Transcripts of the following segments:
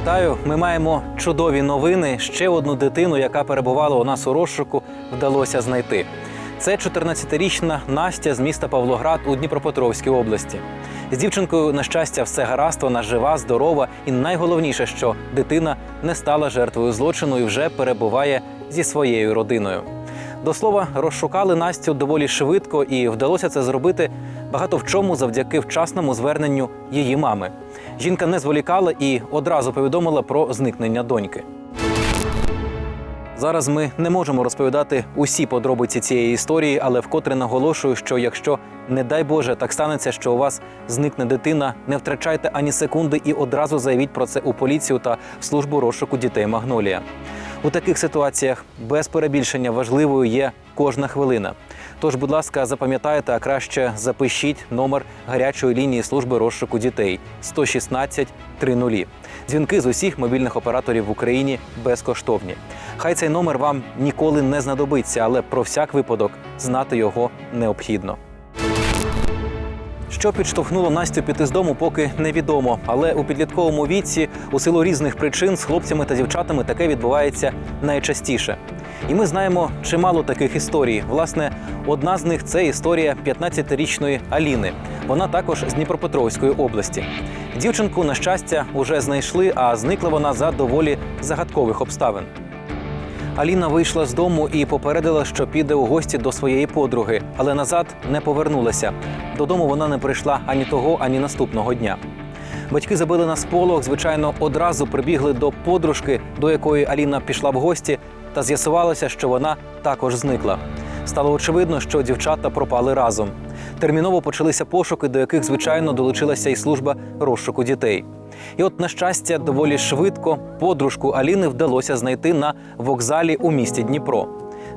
Вітаю! Ми маємо чудові новини. Ще одну дитину, яка перебувала у нас у розшуку, вдалося знайти. Це 14-річна Настя з міста Павлоград у Дніпропетровській області. З дівчинкою, на щастя, все гаразд, вона жива, здорова, і найголовніше, що дитина не стала жертвою злочину і вже перебуває зі своєю родиною. До слова, розшукали Настю доволі швидко, і вдалося це зробити багато в чому завдяки вчасному зверненню її мами. Жінка не зволікала і одразу повідомила про зникнення доньки. Зараз ми не можемо розповідати усі подробиці цієї історії, але вкотре наголошую, що якщо, не дай Боже, так станеться, що у вас зникне дитина, не втрачайте ані секунди і одразу заявіть про це у поліцію та в службу розшуку дітей Магнолія. У таких ситуаціях без перебільшення важливою є кожна хвилина. Тож, будь ласка, запам'ятайте, а краще запишіть номер гарячої лінії служби розшуку дітей 116 30. Дзвінки з усіх мобільних операторів в Україні безкоштовні. Хай цей номер вам ніколи не знадобиться, але про всяк випадок знати його необхідно. Що підштовхнуло Настю піти з дому, поки невідомо. Але у підлітковому віці, у силу різних причин, з хлопцями та дівчатами таке відбувається найчастіше. І ми знаємо чимало таких історій. Власне, одна з них це історія 15-річної Аліни. Вона також з Дніпропетровської області. Дівчинку, на щастя, уже знайшли, а зникла вона за доволі загадкових обставин. Аліна вийшла з дому і попередила, що піде у гості до своєї подруги, але назад не повернулася. Додому вона не прийшла ані того, ані наступного дня. Батьки забили на сполох, звичайно, одразу прибігли до подружки, до якої Аліна пішла в гості, та з'ясувалося, що вона також зникла. Стало очевидно, що дівчата пропали разом. Терміново почалися пошуки, до яких, звичайно, долучилася і служба розшуку дітей. І от, на щастя, доволі швидко подружку Аліни вдалося знайти на вокзалі у місті Дніпро.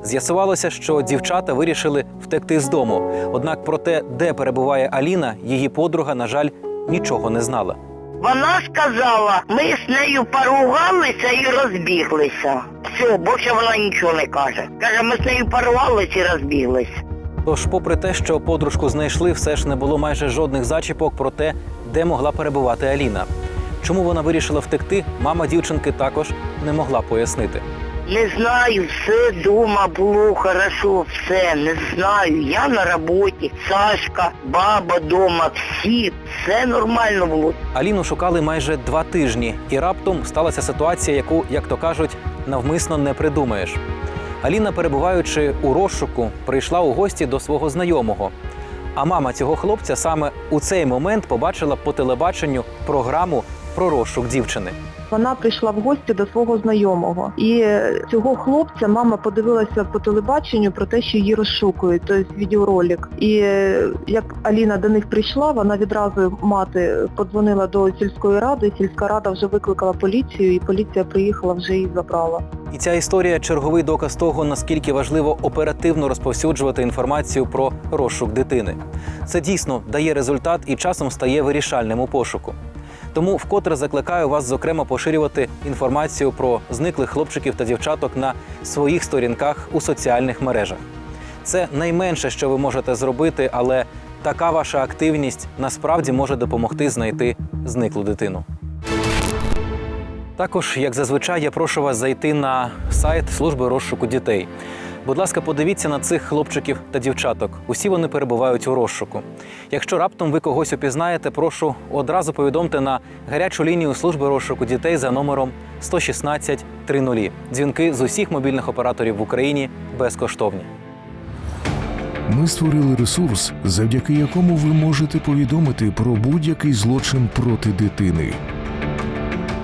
З'ясувалося, що дівчата вирішили втекти з дому. Однак про те, де перебуває Аліна, її подруга, на жаль, нічого не знала. Вона сказала, ми з нею поругалися і розбіглися. Все, більше вона нічого не каже. Каже, ми з нею поругалися і розбіглися. Тож, попри те, що подружку знайшли, все ж не було майже жодних зачіпок про те, де могла перебувати Аліна. Чому вона вирішила втекти, мама дівчинки також не могла пояснити. Не знаю, все дома було хорошо, все, не знаю. Я на роботі, Сашка, баба дома, всі, все нормально було. Аліну шукали майже два тижні, і раптом сталася ситуація, яку, як то кажуть, навмисно не придумаєш. Аліна, перебуваючи у розшуку, прийшла у гості до свого знайомого. А мама цього хлопця саме у цей момент побачила по телебаченню програму про розшук дівчини. Вона прийшла в гості до свого знайомого. І цього хлопця мама подивилася по телебаченню про те, що її розшукують, тобто відеоролик. І е, як Аліна до них прийшла, вона відразу мати подзвонила до сільської ради, сільська рада вже викликала поліцію, і поліція приїхала вже і забрала. І ця історія черговий доказ того, наскільки важливо оперативно розповсюджувати інформацію про розшук дитини. Це дійсно дає результат і часом стає вирішальним у пошуку. Тому вкотре закликаю вас, зокрема, поширювати інформацію про зниклих хлопчиків та дівчаток на своїх сторінках у соціальних мережах. Це найменше, що ви можете зробити, але така ваша активність насправді може допомогти знайти зниклу дитину. Також, як зазвичай, я прошу вас зайти на сайт служби розшуку дітей. Будь ласка, подивіться на цих хлопчиків та дівчаток. Усі вони перебувають у розшуку. Якщо раптом ви когось упізнаєте, прошу одразу повідомте на гарячу лінію служби розшуку дітей за номером 116 30. Дзвінки з усіх мобільних операторів в Україні безкоштовні. Ми створили ресурс, завдяки якому ви можете повідомити про будь-який злочин проти дитини.